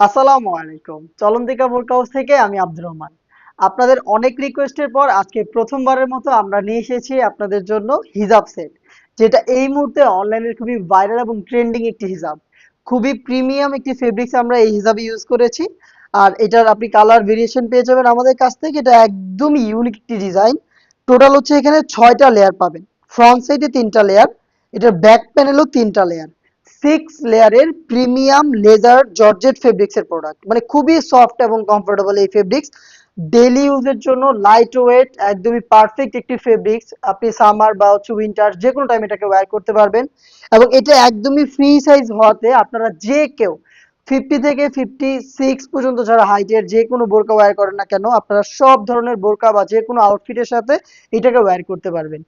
আসসালামু আলাইকুম। চলন্তিকা বোরক হাউস থেকে আমি আব্দুর রহমান। আপনাদের অনেক রিকোয়েস্টের পর আজকে প্রথমবারের মতো আমরা নিয়ে এসেছি আপনাদের জন্য হিজাব সেট যেটা এই মুহূর্তে অনলাইনে খুবই ভাইরাল এবং ট্রেন্ডিং একটি হিজাব। খুবই প্রিমিয়াম একটি ফেব্রিক্স আমরা এই হিজাবে ইউজ করেছি। আর এটার আপনি কালার ভেরিয়েশন পেয়ে যাবেন আমাদের কাছ থেকে। এটা একদম ইউনিক একটি ডিজাইন টোটাল হচ্ছে এখানে ছয়টা লেয়ার পাবেন। ফ্রন্ট সাইডে তিনটা লেয়ার এটার ব্যাক প্যানেলও তিনটা লেয়ার সিক্স লেয়ারের প্রিমিয়াম লেজার জর্জেট ফেব্রিক্স এর প্রোডাক্ট মানে খুবই সফট এবং কমফোর্টেবল এই ফেব্রিক্স ডেলি ইউজের জন্য লাইট ওয়েট একদমই পারফেক্ট একটি ফেব্রিক্স আপনি সামার বা হচ্ছে উইন্টার যে কোনো টাইম এটাকে ওয়্যার করতে পারবেন। এবং এটা একদমই ফ্রি সাইজ হওয়াতে আপনারা যে কেউ ফিফটি থেকে ফিফটি সিক্স পর্যন্ত যারা হাইটের যে কোনো বোরকা ওয়্যার করেন না কেন, আপনারা সব ধরনের বোরকা বা যে কোনো আউটফিটের সাথে এটাকে ওয়্যার করতে পারবেন।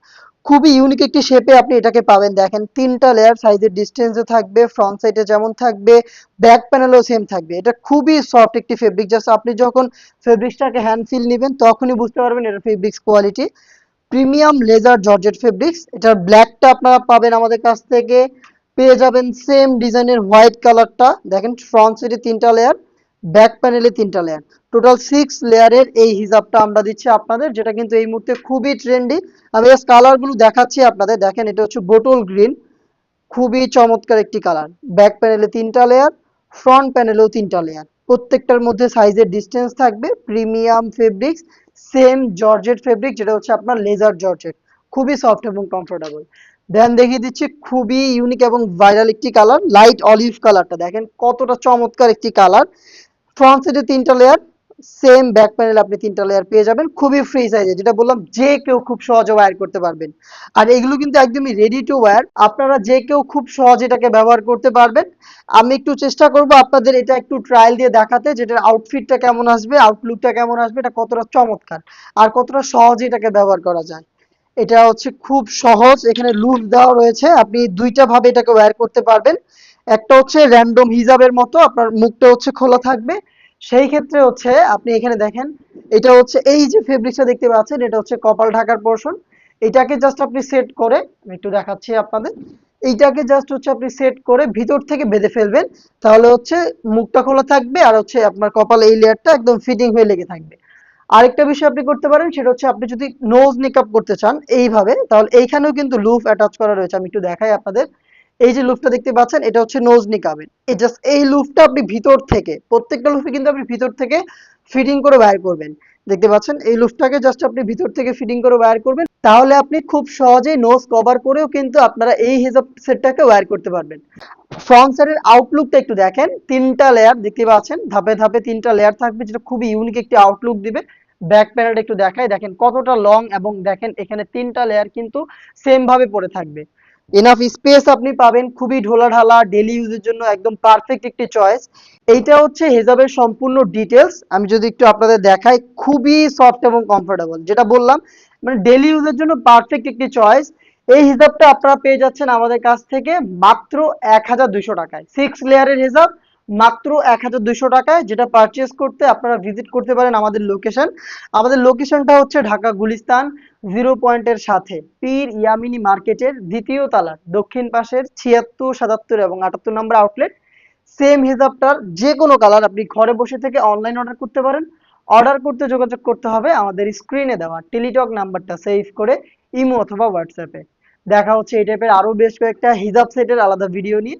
খুবই ইউনিক একটি শেপে আপনি এটাকে পাবেন। দেখেন, তিনটা লেয়ার সাইজের ডিস্টেন্সে থাকবে ফ্রন্ট সাইডে যেমন থাকবে ব্যাক প্যানেলও সেম থাকবে। এটা খুবই সফট একটি ফেব্রিক জাস্ট আপনি যখন ফেব্রিক্সটাকে হ্যান্ড ফিল নেবেন, তখনই বুঝতে পারবেন এটা fabrics quality premium laser georgette fabrics এটার ব্ল্যাকটা আপনারা পাবেন আমাদের কাছ থেকে। পেয়ে যাবেন সেম ডিজাইনের হোয়াইট কালারটা দেখেন ফ্রন্ট সাইডে তিনটা লেয়ার ব্যাক প্যানেলে তিনটা লেয়ার টোটাল সিক্স লেয়ারের এই হিজাবটা আমরা দিচ্ছি আপনাদের, যেটা কিন্তু এই মুহূর্তে খুবই ট্রেন্ডি আমি জাস্ট কালারগুলো দেখাচ্ছি আপনাদের। দেখেন, এটা হচ্ছে বোটল গ্রিন খুবই চমৎকার একটি কালার ব্যাক প্যানেলে তিনটা লেয়ার ফ্রন্ট প্যানেলেও তিনটা লেয়ার প্রত্যেকটার মধ্যে সাইজের ডিস্টেন্স থাকবে। Premium fabrics same georgette fabric যেটা হচ্ছে আপনার লেজার জর্জেট খুবই সফট এবং কমফোর্টেবল দেন দেখিয়ে দিচ্ছি, খুবই ইউনিক এবং ভাইরাল একটি কালার লাইট অলিভ কালারটা দেখেন, কতটা চমৎকার একটি কালার ফ্রন্ট সাইডে তিনটা লেয়ার সেম ব্যাক প্যানেল আপনি তিনটা লেয়ার পেয়ে যাবেন। খুবই ফ্রি সাইজে যেটা বললাম, যে কেউ খুব সহজে ওয়্যার করতে পারবেন। আর এগুলো কিন্তু একদমই রেডি টু ওয়্যার আপনারা যে কেউ খুব সহজে এটাকে ব্যবহার করতে পারবেন। আমি একটু চেষ্টা করব আপনাদের এটা একটু ট্রায়াল দিয়ে দেখাতে, যেটার আউটফিটটা কেমন আসবে আউটলুকটা কেমন আসবে, এটা কতটা চমৎকার, আর কতটা সহজে এটাকে ব্যবহার করা যায়। এটা হচ্ছে খুব সহজ, এখানে লুপ দেওয়া রয়েছে। আপনি দুইটা ভাবে এটাকে ওয়্যার করতে পারবেন। একটা হচ্ছে র্যান্ডম হিজাবের মতো, আপনার মুখটা হচ্ছে খোলা থাকবে। সেই ক্ষেত্রে হচ্ছে আপনি এখানে দেখেন, এটা হচ্ছে এই যে ফেব্রিক্সটা দেখতে পাচ্ছেন, এটা হচ্ছে কপাল ঢাকার পোর্শন এটাকে জাস্ট আপনি সেট করে, আমি একটু দেখাচ্ছি আপনাদের, এইটাকে জাস্ট হচ্ছে আপনি সেট করে ভিতর থেকে বেঁধে ফেলবেন। তাহলে হচ্ছে মুখটা খোলা থাকবে আর হচ্ছে আপনার কপালে এই লেয়ারটা একদম ফিটিং হয়ে লেগে থাকবে। আরেকটা বিষয় আপনি করতে পারেন, সেটা হচ্ছে আপনি যদি নোজ মেকআপ করতে চান এইভাবে, তাহলে এইখানেও কিন্তু লুফ অ্যাটাচ করা রয়েছে, আমি একটু দেখাই আপনাদের। এই যে লুফটা দেখতে পাচ্ছেন, এটা হচ্ছে নোজ নিকাবের এই জাস্ট এই লুফটা আপনি ভিতর থেকে, প্রত্যেকটা লুফে কিন্তু আপনি ভিতর থেকে ফিটিং করে বাইর করবেন। দেখতে পাচ্ছেন, এই লুফটাকে জাস্ট আপনি ভিতর থেকে ফিটিং করে ওয়্যার করবেন, তাহলে আপনি খুব সহজেই নোজ কভার করেও কিন্তু আপনারা এই হিসাব সেটটাকে ওয়্যার করতে পারবেন। ফ্রন্ট সাইডের আউটলুকটা একটু দেখেন, তিনটা লেয়ার দেখতে পাচ্ছেন, ধাপে ধাপে তিনটা লেয়ার থাকবে, যেটা খুবই ইউনিক একটি আউটলুক দিবে। ব্যাক প্যানেলটা একটু দেখাই, দেখেন কতটা লং এবং দেখেন এখানে তিনটা লেয়ার কিন্তু সেম ভাবে পড়ে থাকবে। এনাফ স্পেস আপনি পাবেন খুবই ঢোলা ঢালা ডেলি ইউজের জন্য একদম পারফেক্ট একটি চয়েস এইটা হচ্ছে হেজাবের সম্পূর্ণ ডিটেলস আমি যদি একটু আপনাদের দেখাই, খুবই সফট এবং কমফোর্টেবল যেটা বললাম মানে ডেলি ইউজের জন্য পারফেক্ট একটি চয়েস এই হিসাবটা আপনারা পেয়ে যাচ্ছেন আমাদের কাছ থেকে মাত্র এক টাকায়। সিক্স লেয়ারের হিসাব মাত্র এক হাজার দুইশো টাকায় যেটা পারচেস করতে আপনারা ভিজিট করতে পারেন আমাদের লোকেশন আমাদের লোকেশনটা হচ্ছে ঢাকা গুলিস্তান জিরো পয়েন্টের সাথে, পীর ইয়ামিনী মার্কেটের দ্বিতীয় তালার, দক্ষিণ পাশের ছিয়াত্তর, সাতাত্তর এবং আটাত্তর নম্বর আউটলেট সেম হিসাবটার যে কোনো কালার আপনি ঘরে বসে থেকে অনলাইন অর্ডার করতে পারেন। অর্ডার করতে যোগাযোগ করতে হবে আমাদের স্ক্রিনে দেওয়া টেলিটক নাম্বারটা সেভ করে ইমো অথবা হোয়াটসঅ্যাপে দেখা হচ্ছে এই টাইপের আরও বেশ কয়েকটা হিজাব সেটের আলাদা ভিডিও নিয়ে।